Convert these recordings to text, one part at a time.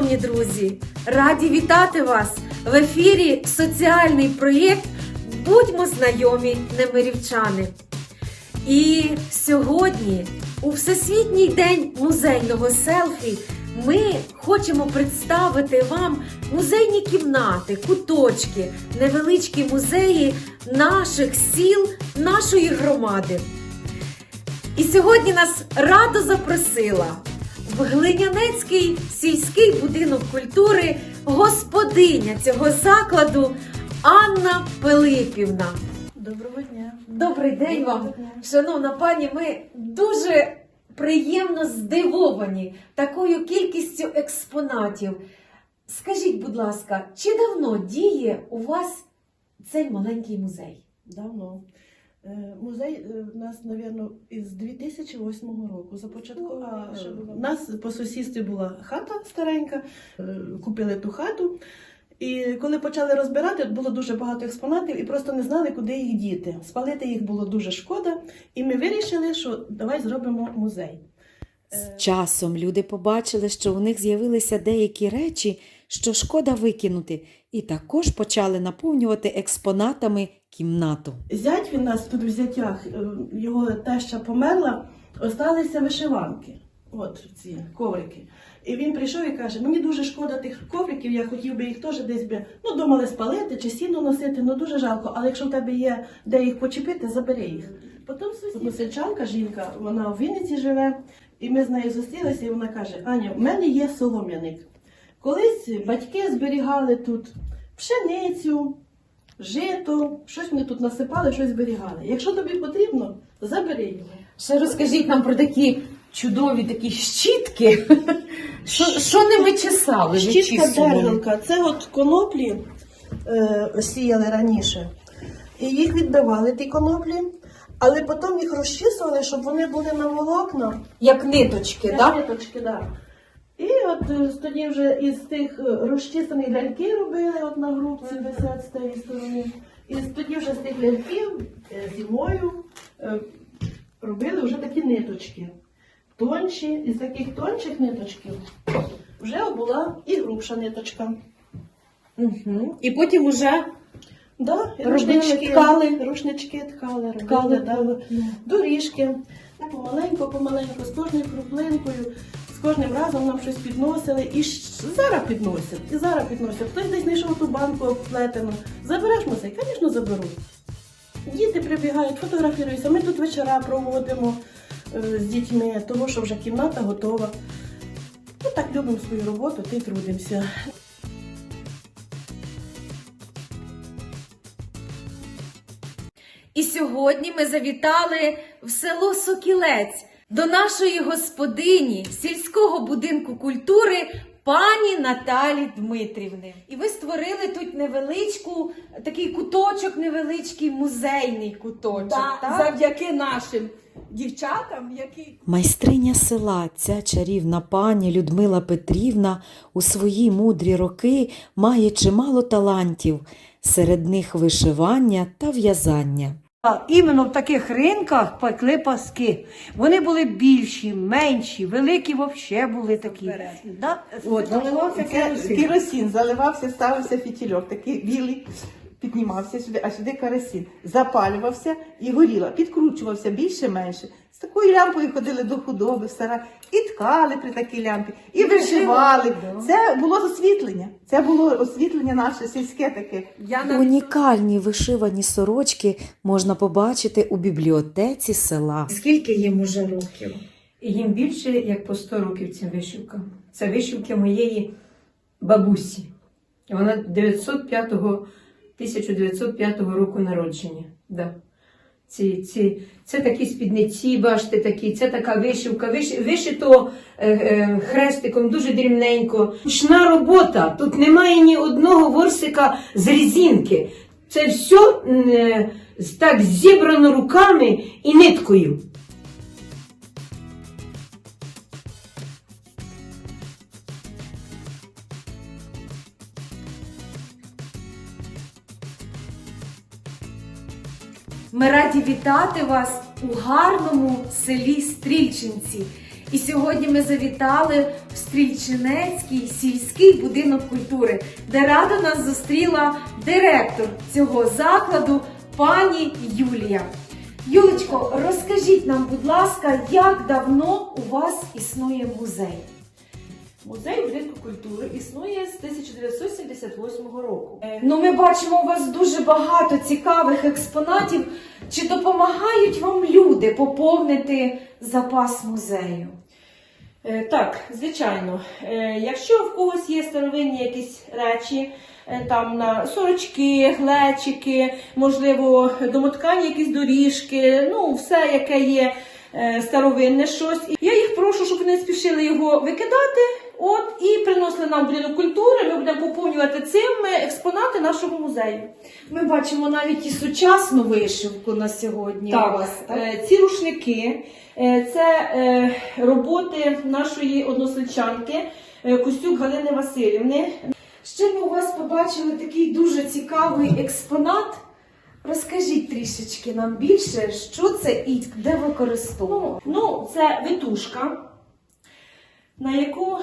Шановні друзі! Раді вітати вас в ефірі соціальний проєкт Будьмо знайомі немирівчани. І сьогодні, у Всесвітній день музейного селфі, ми хочемо представити вам музейні кімнати, куточки, невеличкі музеї наших сіл, нашої громади. І сьогодні нас радо запросила в Глинянецький сільський будинок культури господиня цього закладу Анна Пилипівна. Доброго дня. Добрий день вам, дня. шановна пані. Ми дуже приємно здивовані такою кількістю експонатів. Скажіть, будь ласка, чи давно діє у вас цей маленький музей? Давно. Е, Музей е, у нас, мабуть, із 2008 року започаткував. У нас по сусідстві була хата старенька, е, купили ту хату. І коли почали розбирати, було дуже багато експонатів і просто не знали, куди їх діти. Спалити їх було дуже шкода. І ми вирішили, що давай зробимо музей. З часом люди побачили, що у них з'явилися деякі речі, що шкода викинути, і також почали наповнювати експонатами кімнату. Зять він нас тут в зятях, е, його теща померла, осталися вишиванки. От ці коврики. І він прийшов і каже: мені дуже шкода тих ковриків, я хотів би їх теж десь би ну, думали спалити чи сіно носити, ну дуже жалко. Але якщо в тебе є де їх почепити, забери їх. Потім сусідчанка, жінка, вона в Вінниці живе, і ми з нею зустрілися, і вона каже: Аня, в мене є солом'яник. Колись батьки зберігали тут пшеницю, жито, щось ми тут насипали, щось зберігали. Якщо тобі потрібно, забери його. Ще розкажіть нам про такі чудові такі щітки. Що, що ними чесали? Щітка дергалка, це от коноплі е, сіяли раніше. І їх віддавали, ті коноплі, але потім їх розчісували, щоб вони були на волокна. Як ниточки, Як так? ниточки, да. І от е, тоді вже із тих е, розчісаних ляльки робили от на грубці висять з тієї сторони. І тоді вже з тих ляльків е, зимою робили вже такі ниточки. Тонші, із таких тонших ниточків вже була і грубша ниточка. Угу. І потім уже Да, рушнички, ткали. рушнички ткали, робили, Ткали, да. доріжки. Помаленьку, помаленьку, з кожною краплинкою, кожним разом нам щось підносили. І зараз підносять, і зараз підносять. Хтось десь знайшов ту банку обплетену. Забереш музей? Звісно, заберу. Діти прибігають, фотографіруються. Ми тут вечора проводимо е, з дітьми, тому що вже кімната готова. Ми так любимо свою роботу, ти трудимося. І сьогодні ми завітали в село Сокілець до нашої господині сільського будинку культури пані Наталі Дмитрівни. І ви створили тут невеличку такий куточок, невеличкий музейний куточок. Да, так? завдяки нашим дівчатам, які Майстриня села, ця чарівна пані Людмила Петрівна у свої мудрі роки має чимало талантів, серед них вишивання та в'язання. Іменно в таких ринках пекли паски. Вони були більші, менші, великі взагалі були такі. Да? От. Заливався керосин. керосин, заливався, ставився фітільок, такий білий, піднімався сюди, а сюди керосин. Запалювався і горіло, підкручувався більше-менше. Такою лямпою ходили до худоби в сарай, і ткали при такій лямпі, і вишивали. Це було освітлення. Це було освітлення наше сільське таке. Я на Унікальні вишивані сорочки можна побачити у бібліотеці села. скільки їм уже років? І їм більше як по 100 років цим вишивкам. Це вишивки моєї бабусі. Вона 905, 1905 року народження. Да. Ці, ці, це такі спідниці, бачите, такі, це така вишивка. Виш, вишито е, е, хрестиком дуже дрібненько. Ручна робота. Тут немає ні одного ворсика з різінки. Це все е, так зібрано руками і ниткою. Ми раді вітати вас у гарному селі Стрільчинці. І сьогодні ми завітали в Стрільчинецький сільський будинок культури, де радо нас зустріла директор цього закладу пані Юлія. Юлечко, розкажіть нам, будь ласка, як давно у вас існує музей? Музей будинку культури існує з 1978 року. Е, Ну, ми бачимо у вас дуже багато цікавих експонатів. Чи допомагають вам люди поповнити запас музею? Е, Так, звичайно. Е, Якщо в когось є старовинні якісь речі, там на сорочки, глечики, можливо, домоткані якісь доріжки, ну все, яке є старовинне щось. Я їх прошу, щоб вони спішили його викидати. От і приносили нам будинок культури. Ми будемо поповнювати цим е, експонати нашого музею. Ми бачимо навіть і сучасну вишивку на сьогодні. у вас, так? Е, Ці рушники е, це е, роботи нашої односельчанки е, Костюк Галини Васильівни. Ще ми у вас побачили такий дуже цікавий експонат. Розкажіть трішечки нам більше, що це і де використовуємо. Ну, це витушка, на яку,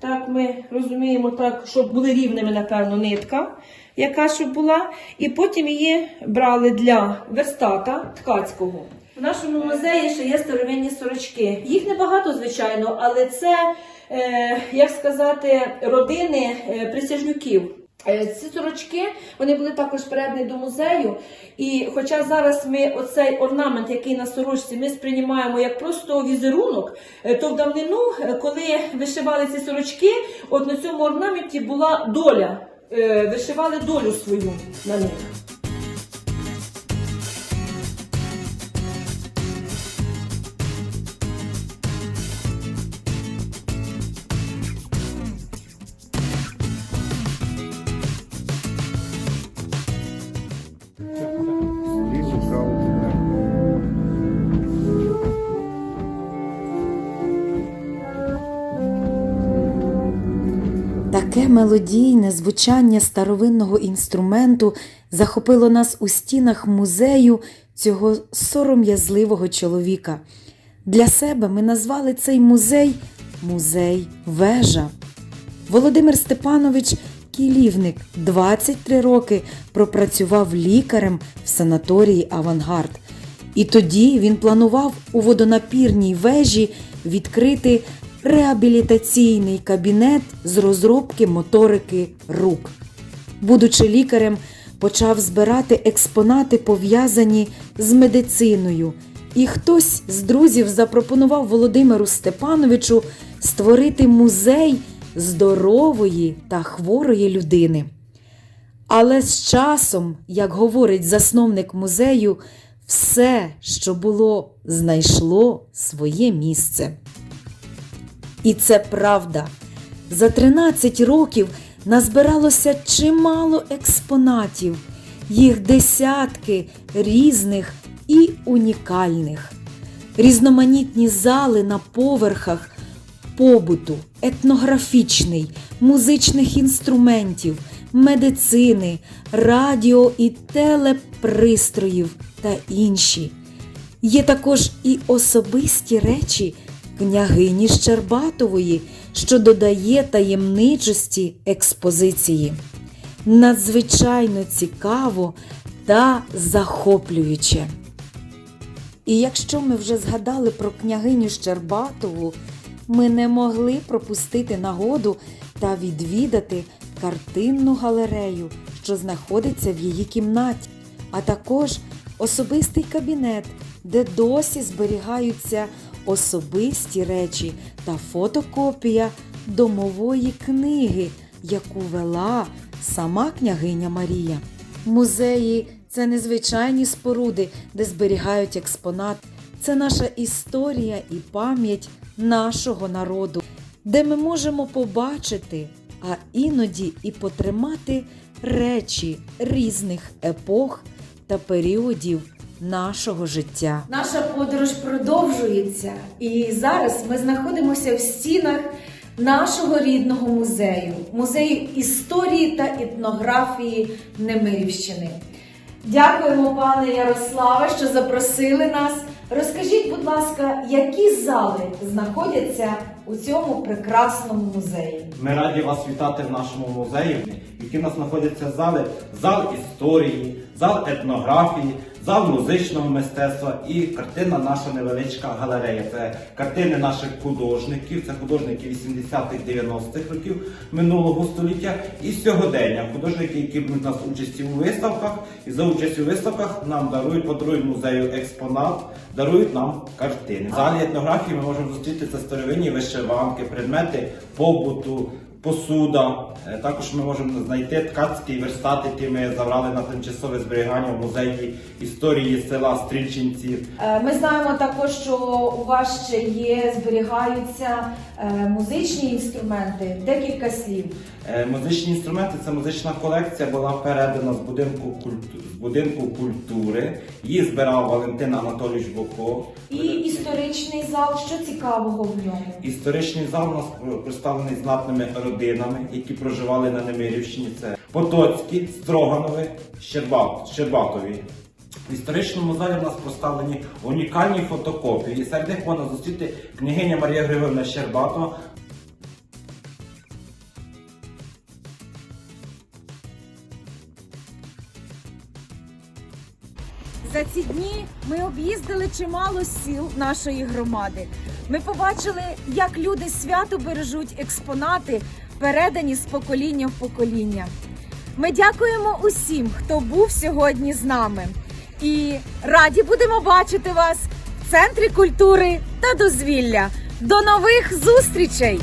так ми розуміємо, так, щоб були рівними, напевно, нитка, яка щоб була, і потім її брали для верстата ткацького. В нашому музеї ще є старовинні сорочки. Їх небагато, звичайно, але це, е, як сказати, родини е, присяжнюків. Ці сорочки вони були також передані до музею. І хоча зараз ми оцей орнамент, який на сорочці, ми сприймаємо як просто візерунок, е, то в давнину, е, коли вишивали ці сорочки, от на цьому орнаменті була доля. Е, Вишивали долю свою на них. Таке мелодійне звучання старовинного інструменту захопило нас у стінах музею цього сором'язливого чоловіка. Для себе ми назвали цей музей музей вежа. Володимир Степанович Кілівник 23 роки пропрацював лікарем в санаторії Авангард. І тоді він планував у водонапірній вежі відкрити реабілітаційний кабінет з розробки моторики рук. Будучи лікарем, почав збирати експонати, пов'язані з медициною. І хтось з друзів запропонував Володимиру Степановичу створити музей здорової та хворої людини. Але з часом, як говорить засновник музею, все, що було, знайшло своє місце. І це правда. За 13 років назбиралося чимало експонатів, їх десятки різних і унікальних. Різноманітні зали на поверхах побуту, етнографічний, музичних інструментів, медицини, радіо і телепристроїв та інші. Є також і особисті речі княгині Щербатової, що додає таємничості експозиції. Надзвичайно цікаво та захоплююче. І якщо ми вже згадали про княгиню Щербатову, ми не могли пропустити нагоду та відвідати картинну галерею, що знаходиться в її кімнаті, а також особистий кабінет, де досі зберігаються особисті речі та фотокопія домової книги, яку вела сама княгиня Марія. Музеї це незвичайні споруди, де зберігають експонат. Це наша історія і пам'ять нашого народу, де ми можемо побачити, а іноді і потримати речі різних епох та періодів нашого життя. Наша подорож продовжується, і зараз ми знаходимося в стінах нашого рідного музею, музею історії та етнографії Немирівщини. Дякуємо, пане Ярославе, що запросили нас Розкажіть, будь ласка, які зали знаходяться у цьому прекрасному музеї? Ми раді вас вітати в нашому музеї, в якій у нас знаходяться зали, зал історії, зал етнографії, зал музичного мистецтва і картина наша невеличка галерея. Це картини наших художників, це художники 80-х, 90-х років минулого століття і сьогодення. Художники, які беруть у нас участі у виставках, і за участь у виставках нам дарують, подарують музею експонат, дарують нам картини. В залі етнографії ми можемо зустріти старовинні вишиванки, предмети побуту, посуда. Е, Також ми можемо знайти ткацький верстат, який ми забрали на тимчасове зберігання в музеї історії села Стрільчинці. Е, Ми знаємо також, що у вас ще є, зберігаються е, музичні інструменти. Декілька слів. Музичні інструменти це музична колекція, була передана з будинку культури. З будинку культури її збирав Валентин Анатолійович Боков. І історичний зал, що цікавого в ньому? Історичний зал у нас представлений знатними родинами, які проживали на Немирівщині. Це Потоцькі, Строганови, Щербат, Щербатові. В історичному залі в нас поставлені унікальні фотокопії. Серед них можна зустріти княгиня Марія Григорівна Щербатова, За ці дні ми об'їздили чимало сіл нашої громади. Ми побачили, як люди свято бережуть експонати, передані з покоління в покоління. Ми дякуємо усім, хто був сьогодні з нами. І раді будемо бачити вас в центрі культури та дозвілля. До нових зустрічей!